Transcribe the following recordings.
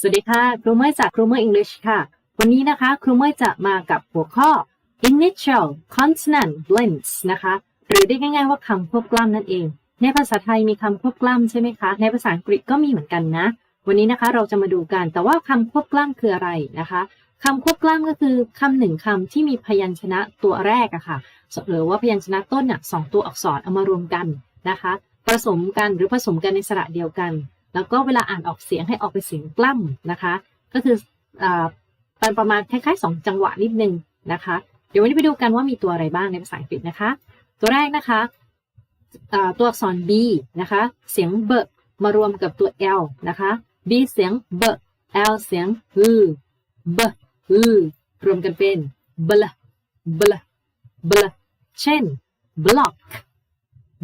สวัสดีค่ะ ครูเมย์จากครูเมย์ English ค่ะ วันนี้นะคะ ครูเมย์จะมากับหัวข้อ initial consonant blends นะคะ หรือได้ง่ายๆว่าคำควบกล้ำนั่นเอง ในภาษาไทยมีคำควบกล้ำใช่ไหมคะ ในภาษาอังกฤษก็มีเหมือนกันนะ วันนี้นะคะเราจะมาดูกัน แต่ว่าคำควบกล้ำคืออะไรนะคะคำควบกล้ำก็คือคำหนึ่งคำที่มีพยัญชนะตัวแรกอะค่ะ หรือว่าพยัญชนะต้นน่ะสองตัวอักษรเอามารวมกันนะคะ ผสมกันหรือผสมกันในสระเดียวกัน แล้วก็เวลาอ่านออกเสียงให้ออกเป็นเสียงกล้ำนะคะ ก็คืออ่าเป็นประมาณคล้ายๆสองจังหวะนิดนึงนะคะ เดี๋ยววันนี้ไปดูกันว่ามีตัวอะไรบ้างในภาษาอังกฤษนะคะ ตัวแรกนะคะอ่าตัวอักษร B นะคะ เสียงเบมารวมกับตัว L นะคะ B เสียงเบ L เสียงอือเบอือรวมกันเป็นบลบลบลเช่น block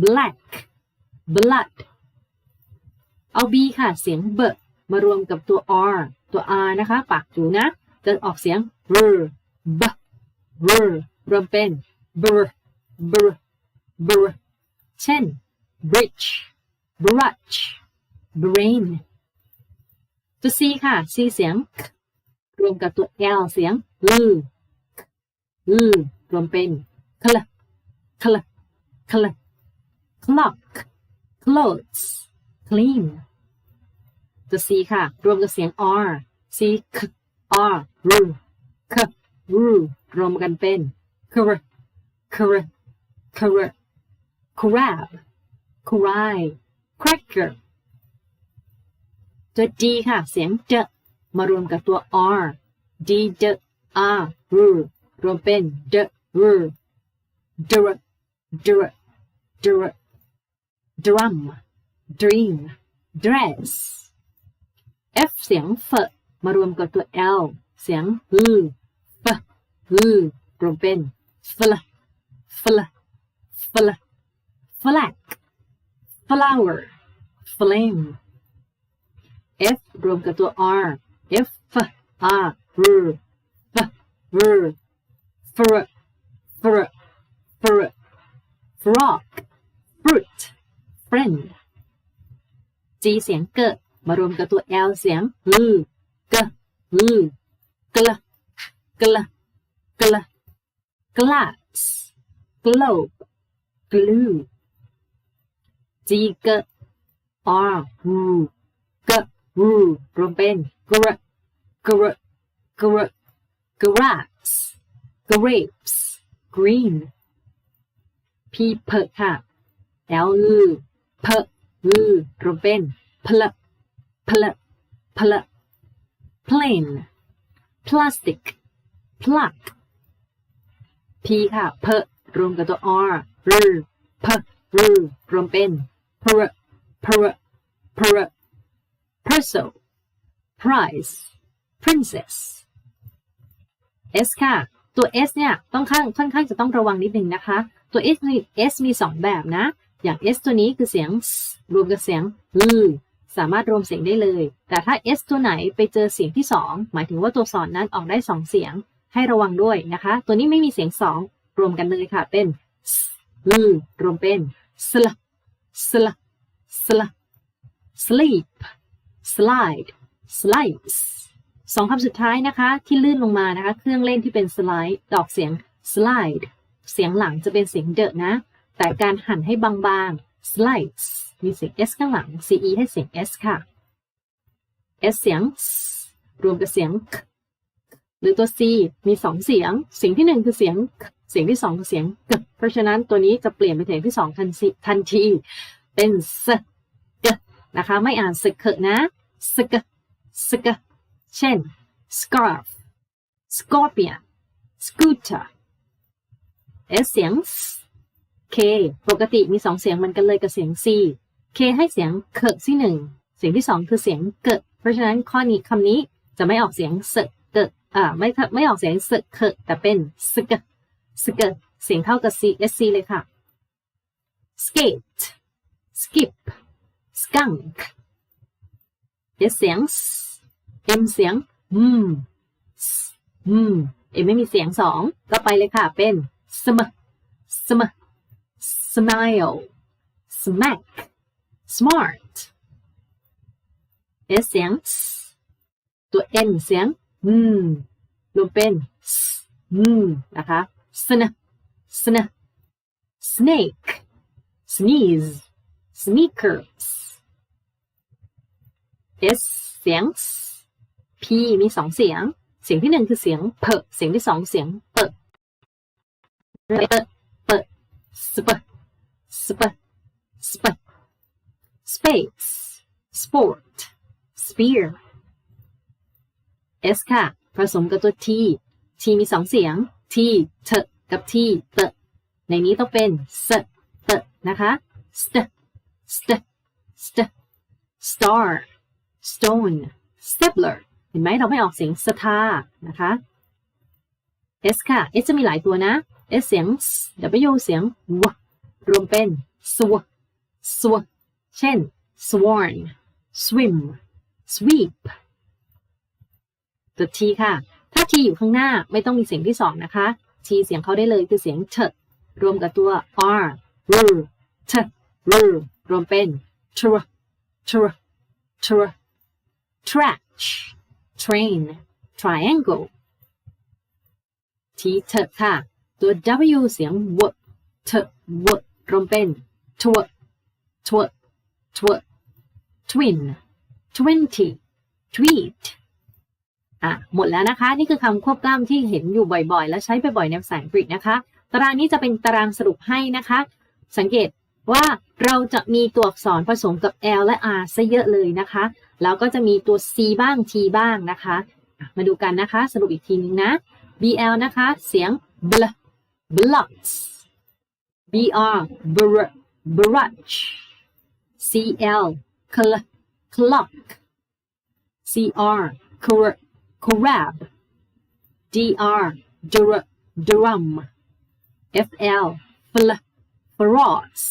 black blood เอา B ค่ะ เสียงเบมารวมกับตัว R ตัว R นะคะ ปากจูนะ จะออกเสียง r b r รวมเป็น br br br เช่น bridge brunch brain ตัว C ค่ะ C เสียง k รวมกับตัว L เสียง l l รวมเป็น cl cl cl clock clothes clean ตัว C ค่ะ รวมกับเสียง R C K R R K R รวมกันเป็น cr cr cr crab cry cracker ตัว D ค่ะ เสียง D มารวมกับตัว R D D R R รวมเป็น D R dr dr dr drum dream dress F เสียง F มารวมกับตัว L เสียง L F L รวมเป็น fl fl fl flag flower flame F รวมกับตัว R F R R F R fr fr fr frog fruit friend G เสียงเกะมารวมกับตัว L เสียงลกะลกละกละกละ glass globe glue G เกะ R รูกะรูรวมเป็นกระกระกระ grass grapes green P เพอค่ะ L ลือเพอ ลือรวมเป็นพละพละพละ plane plastic plug P ค่ะเพอรวมกับตัว R รเพอรรวมเป็น per per per parcel prize princess S ค่ะ ตัว S เนี่ยต้องข้างค่อนข้างจะต้องระวังนิดนึงนะคะ ตัว S มี S มีสองแบบนะ อย่าง S ตัวนี้คือเสียง s รวมกับเสียง l สามารถรวมเสียงได้เลย แต่ถ้า S ตัวไหนไปเจอเสียงที่สองหมายถึงว่าตัวสอนนั้นออกได้สองเสียง ให้ระวังด้วยนะคะ ตัวนี้ไม่มีเสียงสองรวมกันเลยค่ะ เป็น s l รวมเป็น sl sl sl sleep slide slice สองคำสุดท้ายนะคะ ที่ลื่นลงมานะคะ เครื่องเล่นที่เป็นสไลด์ออกเสียง slide เสียงหลังจะเป็นเสียงเดอะนะ แต่การหั่นให้บางๆ slice มีเสียง s ข้างหลัง ce ให้เสียง s ค่ะ s เสียง s รวมกับเสียง k หรือตัว c มีสองเสียง เสียงที่หนึ่งคือเสียง k เสียงที่สองคือเสียง เพราะฉะนั้นตัวนี้จะเปลี่ยนเป็นเสียงที่สองทันทีทันที เป็น s กนะคะ ไม่อ่านสกนะสกสกเช่น scarf scorpion scooter S เสียง s K ปกติมีสองเสียงมันกันเลยกับเสียง C K ให้เสียงเคที่หนึ่งเสียงที่สองคือเสียงเกะเพราะฉะนั้นข้อนี้คำนี้จะไม่ออกเสียงเสเกะอ่าไม่ไม่ออกเสียงเสเคแต่เป็นสกสกเสียงเท่ากับ C S C เลยค่ะ skate skip skunk เสียง S M เสียงอืมอืมเอ็มไม่มีเสียงสองก็ไปเลยค่ะเป็น sm sm smile smack smart S เสียง S ตัว n เสียง อืมรวมเป็น s อืมนะคะ sn sn snake sneeze sneakers s เสียง s p มีสองเสียง เสียงที่หนึ่งคือเสียงเพเสียงที่สองเสียงเปะเปเปสเป สเปสเป space sport spear s ค่ะ ผสมกับตัว t t มีสองเสียง t เถกับ t เตในนี้ต้องเป็น s เตนะคะ st st st star stone stapler เห็นไหมเราไม่ออกเสียงสทานะคะ S ค่ะ S จะมีหลายตัวนะ S เสียง S W เสียง W รวมเป็น sw sw เช่น sworn swim sweep ตัว T ค่ะ ถ้า T อยู่ข้างหน้าไม่ต้องมีเสียงที่สองนะคะ T เสียงเขาได้เลยคือเสียง t รวมกับตัว R r t r รวมเป็น tr tr tr trash train triangle T เถค่ะ ตัว W เสียง w เถ w รวมเป็น tw tw tw twin twenty tweet อะหมดแล้วนะคะ นี่คือคำควบกล้ำที่เห็นอยู่บ่อยๆ และใช้บ่อยๆในภาษาอังกฤษนะคะ ตารางนี้จะเป็นตารางสรุปให้นะคะ สังเกตว่าเราจะมีตัวอักษรผสมกับ L และ R ซะเยอะเลยนะคะ แล้วก็จะมีตัว C บ้าง T บ้างนะคะอะมาดูกันนะคะ สรุปอีกทีนึงนะ BL นะคะ เสียง bl blocks BR br brush CL cl clock CR cr crab DR dr drum FL fl frogs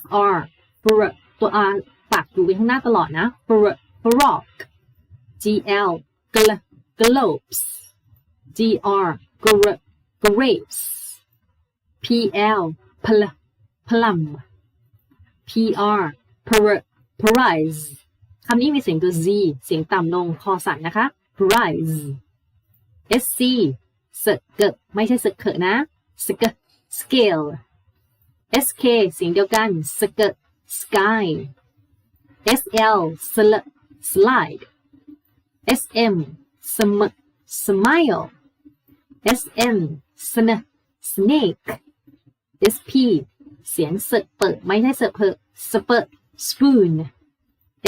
FR fr ตัว R ปากอยู่ข้างหน้าตลอดนะ fr frog GL gl globes GR gr grapes PL pl plum PR pr prize คำนี้มีเสียงตัว z เสียงต่ำลงคอสั่นนะคะ prize SC สเกไม่ใช่สเกนะสเก scale SK เสียงเดียวกันสเก sky SL sl slide SM sm smile SM sn snake SP เสียงเสะเปิดไม่ใช่เสะเพอสเป spoon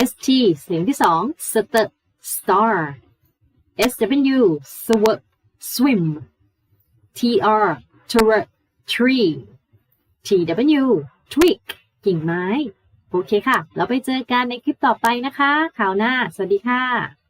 ST เสียงที่สองสเต star SW sw swim TR tr tree TW twig กิ่งไม้ โอเคค่ะ เราไปเจอกันในคลิปต่อไปนะคะข่าวหน้า สวัสดีค่ะ